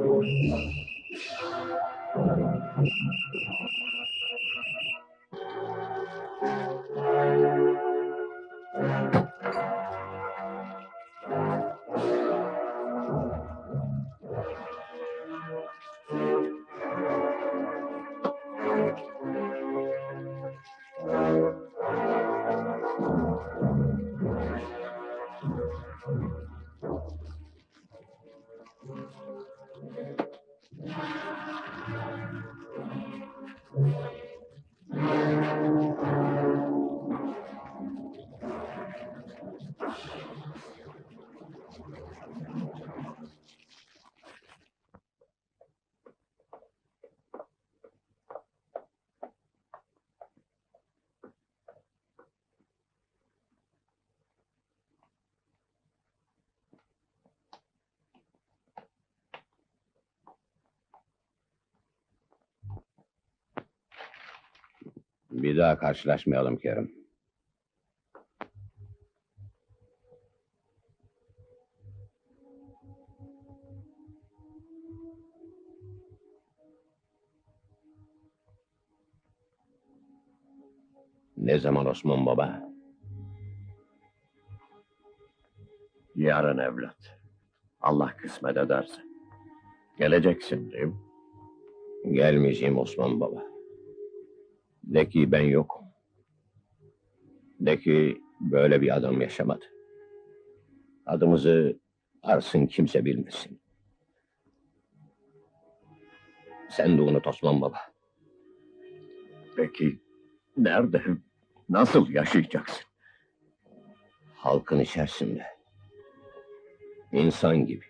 Thank you. Bir daha karşılaşmayalım Kerim. Ne zaman Osman Baba? Yarın evlat. Allah kısmet ederse. Geleceksin değil mi? Gelmeyeceğim Osman Baba. De ki ben yokum. De ki böyle bir adam yaşamadı. Adımızı arsın kimse bilmesin. Sen de unut Osman Baba. Peki nerede, nasıl yaşayacaksın? Halkın içerisinde. İnsan gibi.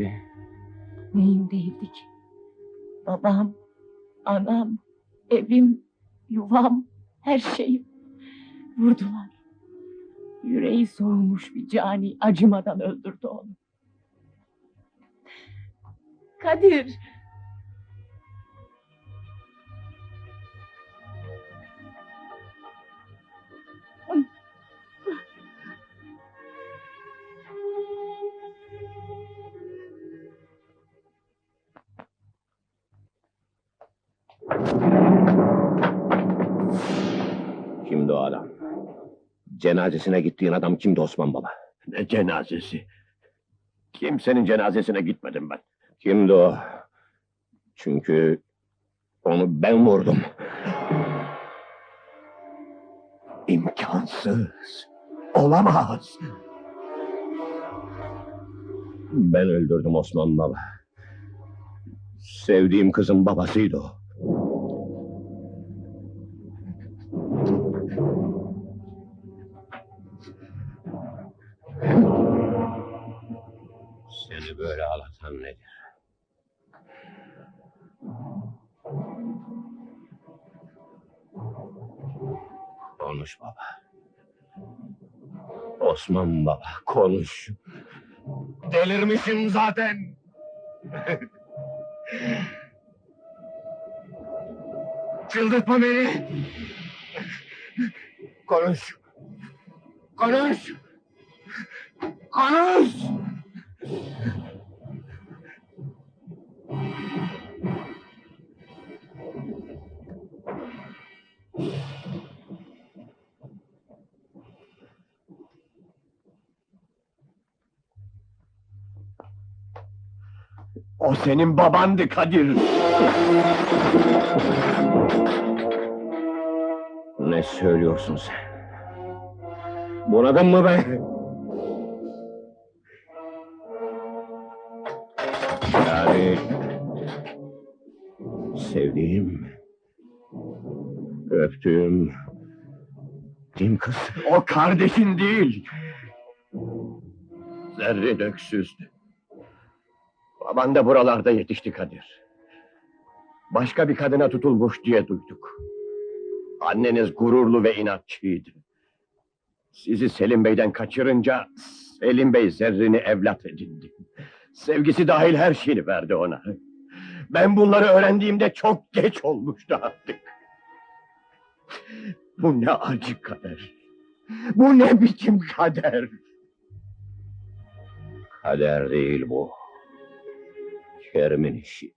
Mi? Neyim değildi ki? Babam, anam, evim, yuvam, her şeyim. Vurdular. Yüreği soğumuş bir cani acımadan öldürdü onu. Kadir! Kimdi o adam? Cenazesine gittiğin adam kimdi Osman Baba? Ne cenazesi? Kimsenin cenazesine gitmedim ben. Kimdi o? Çünkü onu ben vurdum. İmkansız. Olamaz. Ben öldürdüm Osman Baba. Sevdiğim kızın babasıydı o. Seni böyle ağlatan nedir? Konuş baba. Osman baba konuş. Delirmişim zaten. Çıldırtma beni. Konuş. Konuş. Konuş. O senin babandı Kadir. Ne söylüyorsun sen? Bunadın mı ben? Yani... Sevdiğim... Öptüğüm... Kim kız? O kardeşin değil. Zerrin öksüzdü. Baban da buralarda yetişti Kadir. Başka bir kadına tutulmuş diye duyduk. Anneniz gururlu ve inatçıydı. Sizi Selim Bey'den kaçırınca Selim Bey Zerrin'i evlat edindi. Sevgisi dahil her şeyini verdi ona. Ben bunları öğrendiğimde çok geç olmuştu artık. Bu ne acı kader. Bu ne biçim kader. Kader değil bu. Kerim'in işi.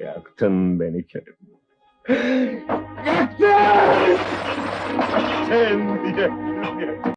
Yaktın beni Kerim. Yaktın! Sen yaktın.